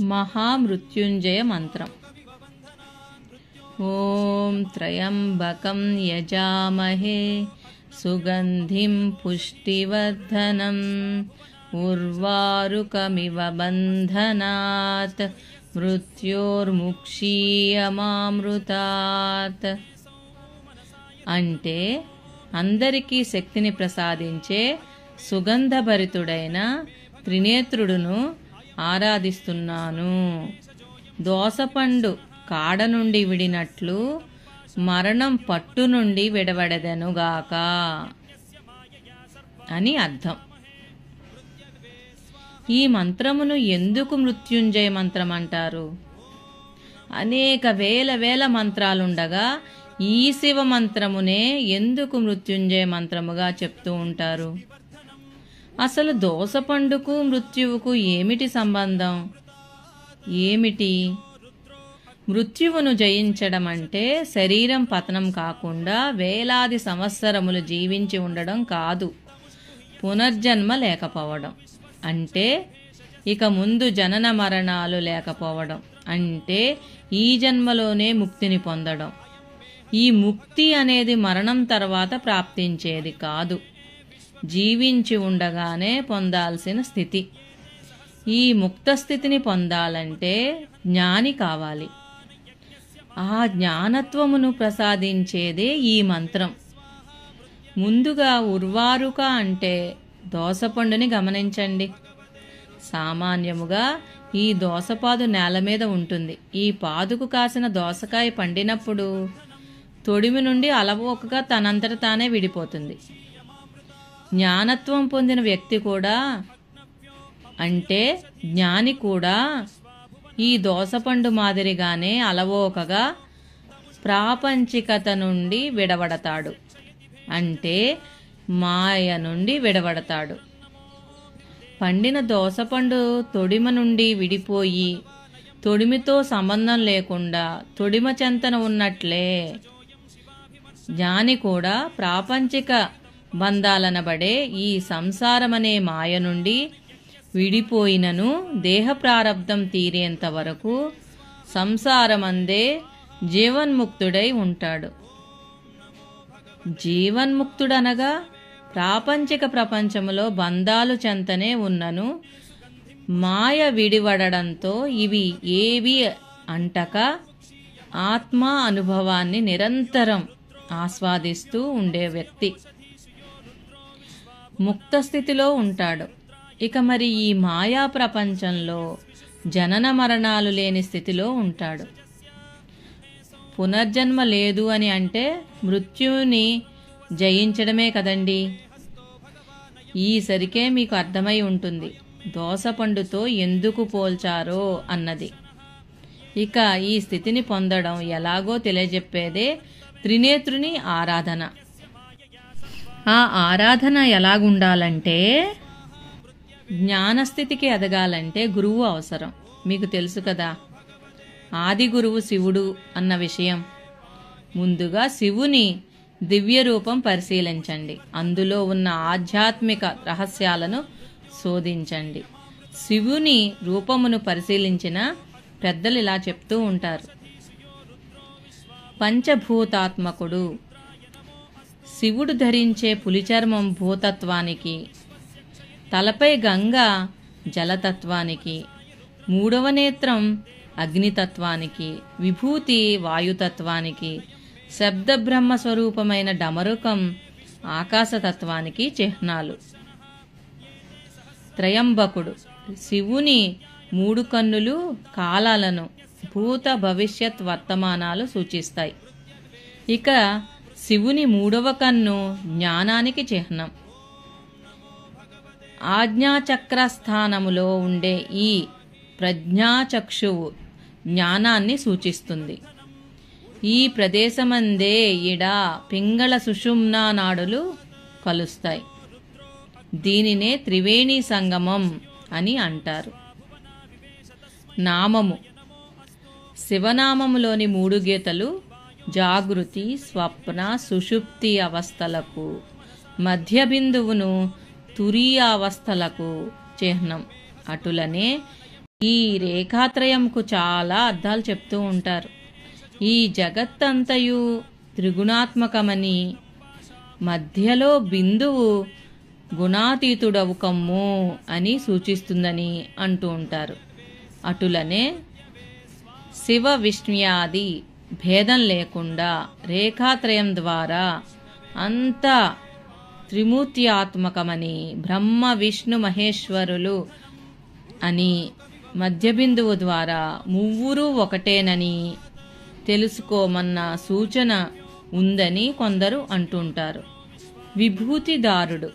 మహామృత్యుంజయ మంత్రం. ఓం త్రయంబకం యజామహే సుగంధిం పుష్టివర్ధనం. ఉర్వారుకమివ బంధనాత్ మృత్యోర్ముక్షీయమామృతాత్ అంటే అందరికీ శక్తిని ప్రసాదించే సుగంధభరితుడైన త్రినేత్రుడును ఆరాధిస్తున్నాను. దోసపండు కాడ నుండి విడినట్లు మరణం పట్టు నుండి విడవడదెనుగాక అని అర్థం. ఈ మంత్రమును ఎందుకు మృత్యుంజయ మంత్రం అంటారు? అనేక వేల వేల మంత్రాలుండగా ఈ శివ మంత్రమునే ఎందుకు మృత్యుంజయ మంత్రముగా చెప్తూ ఉంటారు? అసలు దోసపండుకు మృత్యువుకు ఏమిటి సంబంధం? ఏమిటి? మృత్యువును జయించడం అంటే శరీరం పతనం కాకుండా వేలాది సంవత్సరములు జీవించి ఉండడం కాదు. పునర్జన్మ లేకపోవడం. అంటే ఇక ముందు జనన మరణాలు లేకపోవడం. అంటే ఈ జన్మలోనే ముక్తిని పొందడం. ఈ ముక్తి అనేది మరణం తర్వాత ప్రాప్తించేది కాదు. జీవించి ఉండగానే పొందాల్సిన స్థితి. ఈ ముక్త స్థితిని పొందాలంటే జ్ఞాని కావాలి. ఆ జ్ఞానత్వమును ప్రసాదించేదే ఈ మంత్రం. ముందుగా ఉర్వారుక అంటే దోసపండుని గమనించండి. సామాన్యముగా ఈ దోసపాదు నేల మీద ఉంటుంది. ఈ పాదుకు కాసిన దోసకాయ పండినప్పుడు తొడిమి నుండి అలవోకగా తనంతట తానే విడిపోతుంది. జ్ఞానత్వం పొందిన వ్యక్తి కూడా అంటే జ్ఞాని కూడా ఈ దోసపండు మాదిరిగానే అలవోకగా ప్రాపంచికత నుండి విడవడతాడు. అంటే మాయ నుండి విడవడతాడు. పండిన దోసపండు తొడిమ నుండి విడిపోయి తొడిమితో సంబంధం లేకుండా తొడిమ చెంతన ఉన్నట్లే. జ్ఞాని కూడా ప్రాపంచిక బంధాలనబడే ఈ సంసారమనే మాయ నుండి విడిపోయినను దేహ ప్రారంధం తీరేంత వరకు సంసారమందే జీవన్ముక్తుడై ఉంటాడు. జీవన్ముక్తుడనగా ప్రాపంచిక ప్రపంచములో బంధాలు చెంతనే ఉన్నను మాయ విడివడడంతో ఇవి ఏవి అంటక ఆత్మ అనుభవాన్ని నిరంతరం ఆస్వాదిస్తూ ఉండే వ్యక్తి. ముక్త స్థితిలో ఉంటాడు. ఇక మరి ఈ మాయా ప్రపంచంలో జనన మరణాలు లేని స్థితిలో ఉంటాడు. పునర్జన్మ లేదు అని అంటే మృత్యువుని జయించడమే కదండి. ఈసరికే మీకు అర్థమై ఉంటుంది. దోసపండుతో ఎందుకు పోల్చారో అన్నది. ఇక ఈ స్థితిని పొందడం ఎలాగో తెలియజెప్పేదే త్రినేత్రుని ఆరాధన. ఆ ఆరాధన ఎలాగుండాలంటే జ్ఞానస్థితికి ఎదగాలంటే గురువు అవసరం. మీకు తెలుసు కదా. ఆది గురువు శివుడు అన్న విషయం. ముందుగా శివుని దివ్య రూపం పరిశీలించండి. అందులో ఉన్న ఆధ్యాత్మిక రహస్యాలను శోధించండి. శివుని రూపమును పరిశీలించిన పెద్దలు ఇలా చెప్తూ ఉంటారు. పంచభూతాత్మకుడు శివుడు ధరించే పులిచర్మం భూతత్వానికి తలపై గంగ జలతత్వానికి మూడవ నేత్రం అగ్నితత్వానికి విభూతి వాయుతత్వానికి శబ్ద బ్రహ్మ స్వరూపమైన డమరుకం ఆకాశతత్వానికి చిహ్నాలు. త్రయంబకుడు శివుని మూడు కన్నులు కాలాలను భూత భవిష్యత్ వర్తమానాలు సూచిస్తాయి. ఇక శివుని మూడవ కన్ను జ్ఞానానికి చిహ్నం. ఆజ్ఞాచక్ర స్థానములో ఉండే ఈ ప్రజ్ఞాచక్షువు జ్ఞానాన్ని సూచిస్తుంది. ఈ ప్రదేశమందే ఇడ పింగళ సుషుమ్నా నాడులు కలుస్తాయి. దీనినే త్రివేణి సంగమం అని అంటారు. నామము. శివనామములోని మూడు గీతలు జాగృతి స్వప్న సుషుప్తి అవస్థలకు. మధ్య బిందువును తురీయావస్థలకు చిహ్నం. అటులనే ఈ రేఖాత్రయంకు చాలా అర్థాలు చెప్తూ ఉంటారు. ఈ జగత్తంతయు త్రిగుణాత్మకమని మధ్యలో బిందువు గుణాతీతుడవు కమ్ము అని సూచిస్తుందని అంటూ ఉంటారు. అటులనే శివ విష్ణ్యాది భేదం లేకుండా రేఖాత్రయం ద్వారా అంతా త్రిమూర్త్యాత్మకమని బ్రహ్మ విష్ణు మహేశ్వరులు అని మధ్యబిందువు ద్వారా మువ్వురు ఒకటేనని తెలుసుకోమన్న సూచన ఉందని కొందరు అంటుంటారు. విభూతిదారుడు.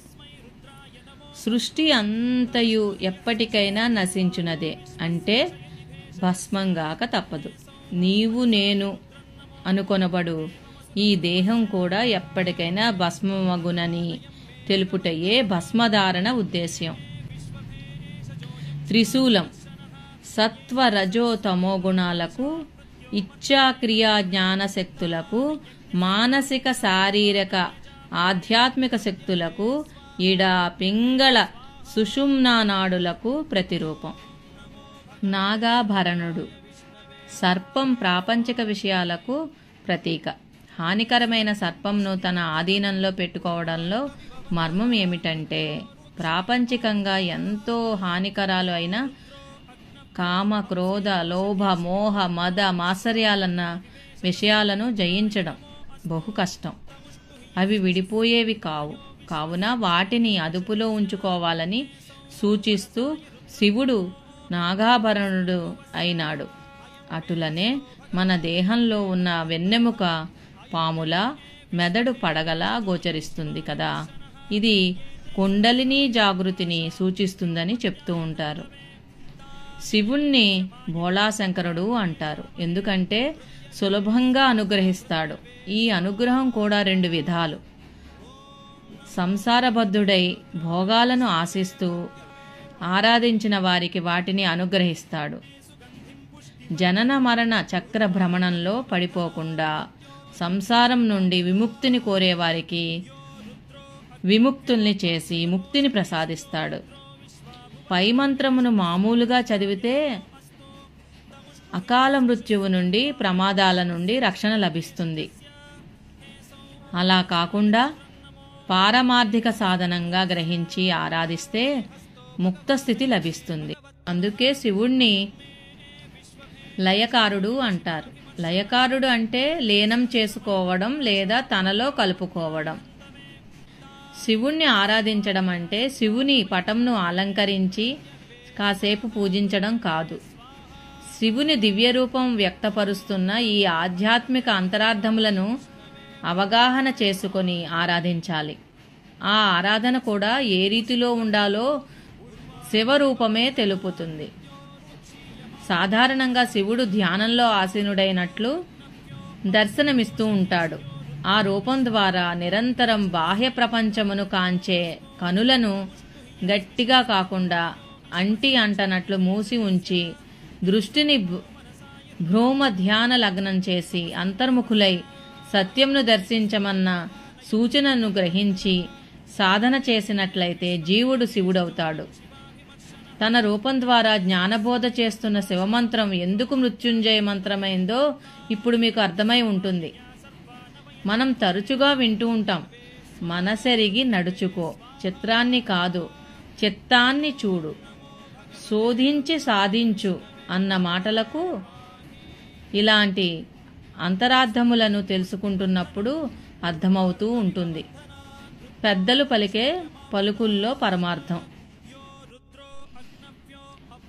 సృష్టి అంతయు ఎప్పటికైనా నశించునదే. అంటే భస్మంగాక తప్పదు. నీవు నేను అనుకొనబడు. ఈ దేహం కూడా ఎప్పటికైనా భస్మమగునని తెలుపుటయే భస్మధారణ ఉద్దేశ్యం. త్రిశూలం. సత్వ రజో తమో గుణాలకు ఇచ్ఛా క్రియా జ్ఞాన శక్తులకు మానసిక శారీరక ఆధ్యాత్మిక శక్తులకు ఇడా పింగళ సుషుమ్నానాడులకు ప్రతిరూపం. నాగాభరణుడు. సర్పం ప్రాపంచిక విషయాలకు ప్రతీక. హానికరమైన సర్పంను తన ఆధీనంలో పెట్టుకోవడంలో మర్మం ఏమిటంటే ప్రాపంచికంగా ఎంతో హానికరాలు అయిన కామ క్రోధ లోభ మోహ మద మాత్సర్యాలన్న విషయాలను జయించడం బహు కష్టం. అవి విడిపోయేవి కావు. కావున వాటిని అదుపులో ఉంచుకోవాలని సూచిస్తూ శివుడు నాగాభరణుడు అయినాడు. అటులనే మన దేహంలో ఉన్న వెన్నెముక పాముల మెదడు పడగలా గోచరిస్తుంది కదా. ఇది కుండలిని జాగృతిని సూచిస్తుందని చెప్తూ ఉంటారు. శివుణ్ణి భోళాశంకరుడు అంటారు. ఎందుకంటే సులభంగా అనుగ్రహిస్తాడు. ఈ అనుగ్రహం కూడా రెండు విధాలు. సంసారబద్ధుడై భోగాలను ఆశిస్తూ ఆరాధించిన వారికి వాటిని అనుగ్రహిస్తాడు. జనన మరణ చక్ర భ్రమణంలో పడిపోకుండా సంసారం నుండి విముక్తిని కోరేవారికి విముక్తుల్ని చేసి ముక్తిని ప్రసాదిస్తాడు. పై మంత్రమును మామూలుగా చదివితే అకాల మృత్యువు నుండి ప్రమాదాల నుండి రక్షణ లభిస్తుంది. అలా కాకుండా పారమార్థిక సాధనంగా గ్రహించి ఆరాధిస్తే ముక్త స్థితి లభిస్తుంది. అందుకే శివుణ్ణి లయకారుడు అంటారు. లయకారుడు అంటే లీనం చేసుకోవడం లేదా తనలో కలుపుకోవడం. శివుణ్ణి ఆరాధించడం అంటే శివుని పటంను అలంకరించి కాసేపు పూజించడం కాదు. శివుని దివ్య రూపం వ్యక్తపరుస్తున్న ఈ ఆధ్యాత్మిక అంతరార్థములను అవగాహన చేసుకొని ఆరాధించాలి. ఆ ఆరాధన కూడా ఏ రీతిలో ఉండాలో శివరూపమే తెలుపుతుంది. సాధారణంగా శివుడు ధ్యానంలో ఆసీనుడైనట్లు దర్శనమిస్తూ ఉంటాడు. ఆ రూపం ద్వారా నిరంతరం బాహ్య ప్రపంచమును కాంచే కనులను గట్టిగా కాకుండా అంటి అంటనట్లు మూసి ఉంచి దృష్టిని భ్రూమ ధ్యాన లగ్నం చేసి అంతర్ముఖులై సత్యంను దర్శించమన్న సూచనను గ్రహించి సాధన చేసినట్లయితే జీవుడు శివుడవుతాడు. తన రూపం ద్వారా జ్ఞానబోధ చేస్తున్న శివమంత్రం ఎందుకు మృత్యుంజయ మంత్రమైందో ఇప్పుడు మీకు అర్థమై ఉంటుంది. మనం తరచుగా వింటూ ఉంటాం. మనసెరిగి నడుచుకో. చిత్రాన్ని కాదు. చిత్తాన్ని చూడు. శోధించి సాధించు అన్న మాటలకు ఇలాంటి అంతరార్థములను తెలుసుకుంటున్నప్పుడు అర్థమవుతూ ఉంటుంది. పెద్దలు పలికే పలుకుల్లో పరమార్థం.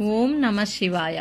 ఓం నమ శివాయ.